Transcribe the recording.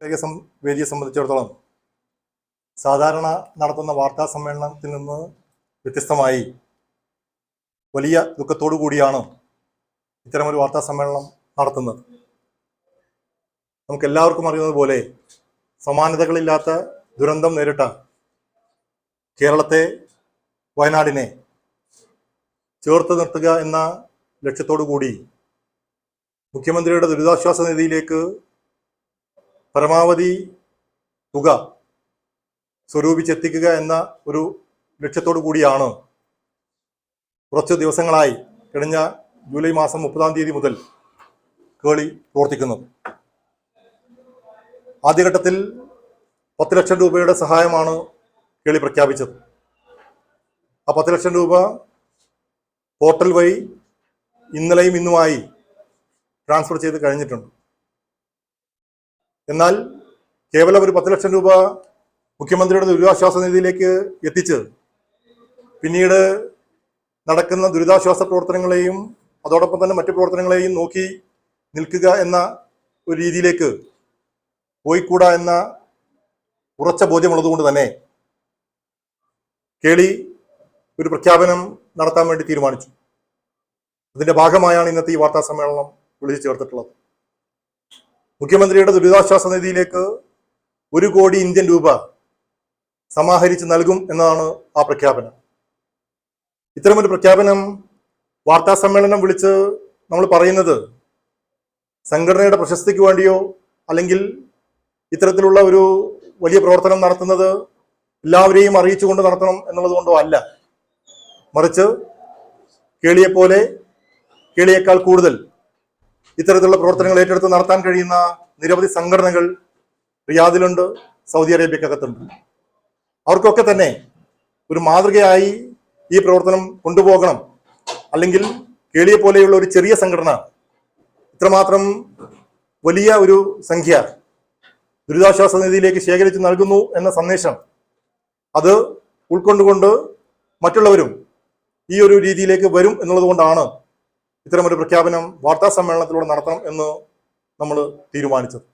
വേദിയെ സംബന്ധിച്ചിടത്തോളം സാധാരണ നടത്തുന്ന വാർത്താ സമ്മേളനത്തിൽ നിന്ന് വ്യത്യസ്തമായി വലിയ ദുഃഖത്തോടു കൂടിയാണ് ഇത്തരമൊരു വാർത്താ സമ്മേളനം നടത്തുന്നത്. നമുക്ക് എല്ലാവർക്കും അറിയുന്നത് പോലെ സമാനതകളില്ലാത്ത ദുരന്തം നേരിട്ട കേരളത്തെ വയനാടിനെ ചേർത്ത് നിർത്തുക എന്ന ലക്ഷ്യത്തോടു കൂടി മുഖ്യമന്ത്രിയുടെ ദുരിതാശ്വാസ നിധിയിലേക്ക് പരമാവധി തുക സ്വരൂപിച്ചെത്തിക്കുക എന്ന ഒരു ലക്ഷ്യത്തോടു കൂടിയാണ് കുറച്ച് ദിവസങ്ങളായി കഴിഞ്ഞ ജൂലൈ മാസം മുപ്പതാം തീയതി മുതൽ കേളി പ്രവർത്തിക്കുന്നത്. ആദ്യഘട്ടത്തിൽ പത്ത് ലക്ഷം രൂപയുടെ സഹായമാണ് കേളി പ്രഖ്യാപിച്ചത്. ആ പത്ത് ലക്ഷം രൂപ പോർട്ടൽ വഴി ഇന്നലെയും ഇന്നുമായി ട്രാൻസ്ഫർ ചെയ്ത് കഴിഞ്ഞിട്ടുണ്ട്. എന്നാൽ കേവലം ഒരു പത്ത് ലക്ഷം രൂപ മുഖ്യമന്ത്രിയുടെ ദുരിതാശ്വാസ നിധിയിലേക്ക് എത്തിച്ച് പിന്നീട് നടക്കുന്ന ദുരിതാശ്വാസ പ്രവർത്തനങ്ങളെയും അതോടൊപ്പം തന്നെ മറ്റു പ്രവർത്തനങ്ങളെയും നോക്കി നിൽക്കുക എന്ന ഒരു രീതിയിലേക്ക് പോയിക്കൂടാ എന്ന ഉറച്ച ബോധ്യമുള്ളതുകൊണ്ട് തന്നെ കേളി ഒരു പ്രഖ്യാപനം നടത്താൻ വേണ്ടി തീരുമാനിച്ചു. അതിന്റെ ഭാഗമായാണ് ഇന്നത്തെ ഈ വാർത്താ സമ്മേളനം വിളിച്ചു ചേർത്തിട്ടുള്ളത്. മുഖ്യമന്ത്രിയുടെ ദുരിതാശ്വാസ നിധിയിലേക്ക് ഒരു കോടി ഇന്ത്യൻ രൂപ സമാഹരിച്ച് നൽകും എന്നതാണ് ആ പ്രഖ്യാപനം. ഇത്തരമൊരു പ്രഖ്യാപനം വാർത്താ സമ്മേളനം വിളിച്ച് നമ്മൾ പറയുന്നത് സംഘടനയുടെ പ്രശസ്തിക്ക് വേണ്ടിയോ അല്ലെങ്കിൽ ഇത്തരത്തിലുള്ള ഒരു വലിയ പ്രവർത്തനം നടത്തുന്നത് എല്ലാവരെയും അറിയിച്ചുകൊണ്ട് നടത്തണം എന്നുള്ളത് കൊണ്ടോ അല്ല. മറിച്ച് കേളിയെപ്പോലെ കേളിയേക്കാൾ കൂടുതൽ ഇത്തരത്തിലുള്ള പ്രവർത്തനങ്ങൾ ഏറ്റെടുത്ത് നടത്താൻ കഴിയുന്ന നിരവധി സംഘടനകൾ റിയാദിലുണ്ട് സൗദി അറേബ്യക്കകത്തുണ്ട്. അവർക്കൊക്കെ തന്നെ ഒരു മാതൃകയായി ഈ പ്രവർത്തനം കൊണ്ടുപോകണം. അല്ലെങ്കിൽ കേളിയെ പോലെയുള്ള ഒരു ചെറിയ സംഘടന ഇത്രമാത്രം വലിയ ഒരു സംഖ്യ ദുരിതാശ്വാസ നിധിയിലേക്ക് ശേഖരിച്ച് നൽകുന്നു എന്ന സന്ദേശം അത് ഉൾക്കൊണ്ടുകൊണ്ട് മറ്റുള്ളവരും ഈ ഒരു രീതിയിലേക്ക് വരും എന്നുള്ളത് കൊണ്ടാണ് ഇത്തരമൊരു പ്രഖ്യാപനം വാർത്താ സമ്മേളനത്തിലൂടെ നടത്തണം എന്ന് നമ്മൾ തീരുമാനിച്ചത്.